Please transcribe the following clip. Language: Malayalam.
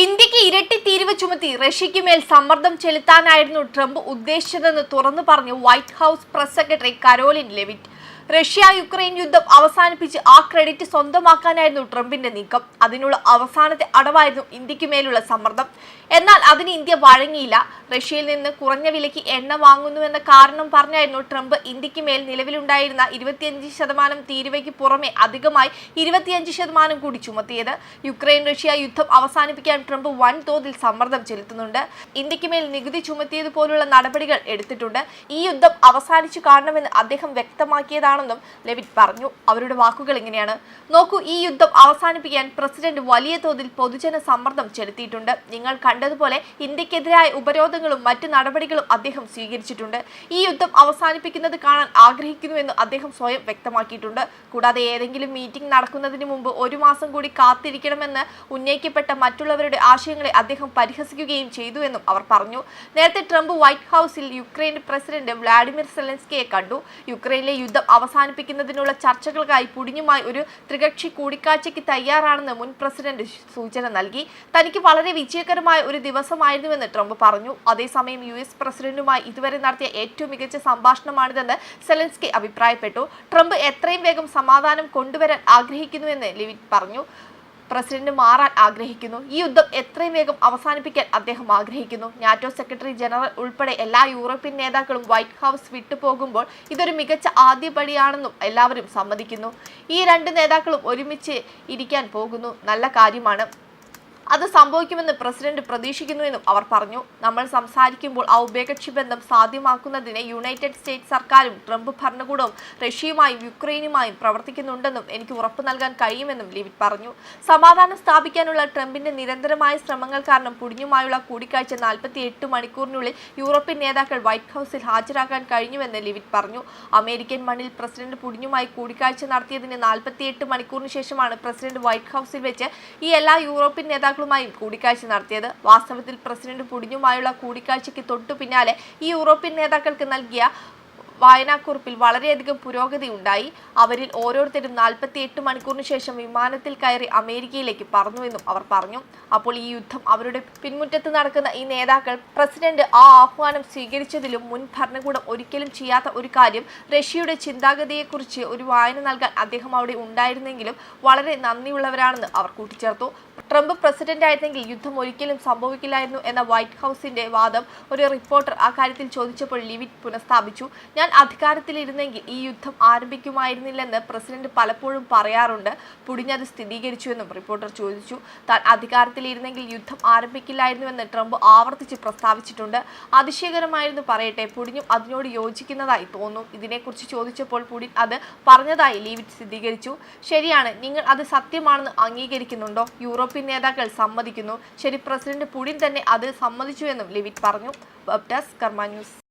ഇന്ത്യയ്ക്ക് ഇരട്ടി തീരുവ ചുമത്തി റഷ്യയ്ക്ക് മേൽ സമ്മർദ്ദം ചെലുത്താനായിരുന്നു ട്രംപ് ഉദ്ദേശിച്ചതെന്ന് തുറന്നു പറഞ്ഞു white house press secretary Karoline Leavitt. Russia Ukraine യുദ്ധം അവസാനിപ്പിച്ച് ആ ക്രെഡിറ്റ് സ്വന്തമാക്കാനായിരുന്നു ട്രംപിന്റെ നീക്കം. അതിനുള്ള അവസാനത്തെ അടവായിരുന്നു ഇന്ത്യയ്ക്ക് മേലുള്ള സമ്മർദ്ദം. എന്നാൽ അതിന് ഇന്ത്യ വഴങ്ങിയില്ല. റഷ്യയിൽ നിന്ന് കുറഞ്ഞ വിലയ്ക്ക് എണ്ണ വാങ്ങുന്നുവെന്ന കാരണം പറഞ്ഞായിരുന്നു ട്രംപ്. ഇന്ത്യയ്ക്ക് മേൽ നിലവിലുണ്ടായിരുന്ന ഇരുപത്തിയഞ്ച് ശതമാനം തീരുവയ്ക്ക് പുറമെ അധികമായി ഇരുപത്തിയഞ്ച് ശതമാനം കൂടി ചുമത്തിയത്. യുക്രൈൻ റഷ്യ യുദ്ധം അവസാനിപ്പിക്കാൻ ട്രംപ് വൻതോതിൽ സമ്മർദ്ദം ചെലുത്തുന്നുണ്ട്. ഇന്ത്യയ്ക്ക് മേൽ നികുതി ചുമത്തിയതുപോലുള്ള നടപടികൾ എടുത്തിട്ടുണ്ട്. ഈ യുദ്ധം അവസാനിച്ചു കാണണമെന്ന് അദ്ദേഹം വ്യക്തമാക്കിയതാണെന്നും ലെവിറ്റ് പറഞ്ഞു. അവരുടെ വാക്കുകൾ ഇങ്ങനെയാണ്. നോക്കൂ ഈ യുദ്ധം അവസാനിപ്പിക്കാൻ പ്രസിഡന്റ് വലിയ തോതിൽ പൊതുജന സമ്മർദ്ദം ചെലുത്തിയിട്ടുണ്ട്. നിങ്ങൾ കണ്ടതുപോലെ ഇന്ത്യക്കെതിരായ ഉപരോധങ്ങളും മറ്റു നടപടികളും അദ്ദേഹം സ്വീകരിച്ചിട്ടുണ്ട്. ഈ യുദ്ധം അവസാനിപ്പിക്കുന്നത് കാണാൻ ആഗ്രഹിക്കുന്നുവെന്ന് അദ്ദേഹം സ്വയം വ്യക്തമാക്കിയിട്ടുണ്ട്. കൂടാതെ ഏതെങ്കിലും മീറ്റിംഗ് നടക്കുന്നതിന് മുമ്പ് ഒരു മാസം കൂടി കാത്തിരിക്കണമെന്ന് ഉന്നയിക്കപ്പെട്ട മറ്റുള്ളവരുടെ ആശയങ്ങളെ അദ്ദേഹം പരിഹസിക്കുകയും ചെയ്തുവെന്നും അവർ പറഞ്ഞു. നേരത്തെ ട്രംപ് വൈറ്റ് ഹൗസിൽ യുക്രൈൻ പ്രസിഡന്റ് വ്ളാഡിമിർ സെലൻസ്കിയെ കണ്ടു. യുക്രൈനിലെ യുദ്ധം അവസാനിപ്പിക്കുന്നതിനുള്ള ചർച്ചകൾക്കായി പുടിഞ്ഞുമായി ഒരു ത്രികക്ഷി കൂടിക്കാഴ്ചയ്ക്ക് തയ്യാറാണെന്ന് മുൻ പ്രസിഡന്റ് സൂചന നൽകി. തനിക്ക് വളരെ വിജയകരമായ ഒരു ദിവസമായിരുന്നുവെന്ന് ട്രംപ് പറഞ്ഞു. അതേസമയം യു എസ് പ്രസിഡന്റുമായി ഇതുവരെ നടത്തിയ ഏറ്റവും മികച്ച സംഭാഷണമാണിതെന്ന് സെലൻസ്കി അഭിപ്രായപ്പെട്ടു. ട്രംപ് എത്രയും വേഗം സമാധാനം കൊണ്ടുവരാൻ ആഗ്രഹിക്കുന്നുവെന്ന് ലിവിറ്റ് പറഞ്ഞു. പ്രസിഡന്റ് മാറാൻ ആഗ്രഹിക്കുന്നു. ഈ യുദ്ധം എത്രയും വേഗം അവസാനിപ്പിക്കാൻ അദ്ദേഹം ആഗ്രഹിക്കുന്നു. നാറ്റോ സെക്രട്ടറി ജനറൽ ഉൾപ്പെടെ എല്ലാ യൂറോപ്യൻ നേതാക്കളും വൈറ്റ് ഹൗസ് വിട്ടുപോകുമ്പോൾ ഇതൊരു മികച്ച ആദ്യപടിയാണെന്നും എല്ലാവരും സമ്മതിക്കുന്നു. ഈ രണ്ട് നേതാക്കളും ഒരുമിച്ച് ഇരിക്കാൻ പോകുന്നു. നല്ല കാര്യമാണ്. അത് സംഭവിക്കുമെന്ന് പ്രസിഡന്റ് പ്രതീക്ഷിക്കുന്നുവെന്നും അവർ പറഞ്ഞു. നമ്മൾ സംസാരിക്കുമ്പോൾ ആ ബന്ധം സാധ്യമാക്കുന്നതിന് യുണൈറ്റഡ് സ്റ്റേറ്റ്സ് സർക്കാരും ട്രംപ് ഭരണകൂടവും റഷ്യയുമായും യുക്രൈനുമായും പ്രവർത്തിക്കുന്നുണ്ടെന്നും എനിക്ക് ഉറപ്പ് നൽകാൻ കഴിയുമെന്നും ലിവിറ്റ് പറഞ്ഞു. സമാധാനം സ്ഥാപിക്കാനുള്ള ട്രംപിന്റെ നിരന്തരമായ ശ്രമങ്ങൾ കാരണം പുടിഞ്ഞുമായുള്ള കൂടിക്കാഴ്ച നാൽപ്പത്തി എട്ട് മണിക്കൂറിനുള്ളിൽ യൂറോപ്യൻ നേതാക്കൾ വൈറ്റ് ഹൌസിൽ ഹാജരാക്കാൻ കഴിഞ്ഞുവെന്ന് ലിവിറ്റ് പറഞ്ഞു. അമേരിക്കൻ മണ്ണിൽ പ്രസിഡന്റ് പുടിഞ്ഞുമായി കൂടിക്കാഴ്ച നടത്തിയതിന് നാൽപ്പത്തിയെട്ട് മണിക്കൂറിന് ശേഷമാണ് പ്രസിഡന്റ് വൈറ്റ് ഹൌസിൽ വെച്ച് ഈ എല്ലാ യൂറോപ്യൻ നേതാക്കളുമായും കൂടിക്കാഴ്ച നടത്തിയത്. വാസ്തവത്തിൽ പ്രസിഡന്റ് പുടിഞ്ഞുമായുള്ള കൂടിക്കാഴ്ചയ്ക്ക് തൊട്ടു പിന്നാലെ ഈ യൂറോപ്യൻ നേതാക്കൾക്ക് നൽകിയ വായനാക്കുറിപ്പിൽ വളരെയധികം പുരോഗതി ഉണ്ടായി. അവരിൽ ഓരോരുത്തരും നാൽപ്പത്തി എട്ട് മണിക്കൂറിന് ശേഷം വിമാനത്തിൽ കയറി അമേരിക്കയിലേക്ക് പറന്നുവെന്നും അവർ പറഞ്ഞു. അപ്പോൾ ഈ യുദ്ധം അവരുടെ പിൻമുറ്റത്ത് നടക്കുന്ന ഈ നേതാക്കൾ പ്രസിഡന്റ് ആ ആഹ്വാനം സ്വീകരിച്ചതിലും മുൻ ഭരണകൂടം ഒരിക്കലും ചെയ്യാത്ത ഒരു കാര്യം റഷ്യയുടെ ചിന്താഗതിയെക്കുറിച്ച് ഒരു വായന നൽകാൻ അദ്ദേഹം അവിടെ ഉണ്ടായിരുന്നെങ്കിലും വളരെ നന്ദിയുള്ളവരാണെന്ന് അവർ കൂട്ടിച്ചേർത്തു. ട്രംപ് പ്രസിഡന്റ് ആയിരുന്നെങ്കിൽ യുദ്ധം ഒരിക്കലും സംഭവിക്കില്ലായിരുന്നു എന്ന വൈറ്റ് ഹൗസിന്റെ വാദം ഒരു റിപ്പോർട്ടർ ആ കാര്യത്തിൽ ചോദിച്ചപ്പോൾ ലിവിറ്റ് പുനഃസ്ഥാപിച്ചു. ഞാൻ അധികാരത്തിലിരുന്നെങ്കിൽ ഈ യുദ്ധം ആരംഭിക്കുമായിരുന്നില്ലെന്ന് പ്രസിഡന്റ് പലപ്പോഴും പറയാറുണ്ട്. പുടിഞ്ഞത് സ്ഥിരീകരിച്ചുവെന്നും റിപ്പോർട്ടർ ചോദിച്ചു. താൻ അധികാരത്തിലിരുന്നെങ്കിൽ യുദ്ധം ആരംഭിക്കില്ലായിരുന്നുവെന്ന് ട്രംപ് ആവർത്തിച്ച് പ്രസ്താവിച്ചിട്ടുണ്ട്. അതിശയകരമായിരുന്നു പറയട്ടെ പുടിഞ്ഞും അതിനോട് യോജിക്കുന്നതായി തോന്നുന്നു ഇതിനെക്കുറിച്ച് ചോദിച്ചപ്പോൾ പുടിൻ അത് പറഞ്ഞതായി ലീവിറ്റ് സ്ഥിരീകരിച്ചു. ശരിയാണ് നിങ്ങൾ അത് സത്യമാണെന്ന് അംഗീകരിക്കുന്നുണ്ടോ? യൂറോപ്യൻ നേതാക്കൾ സമ്മതിക്കുന്നു. ശരി പ്രസിഡന്റ് പുടിൻ തന്നെ അതിൽ സമ്മതിച്ചു എന്നും ലിവിറ്റ് പറഞ്ഞു. കർമ്മ ന്യൂസ്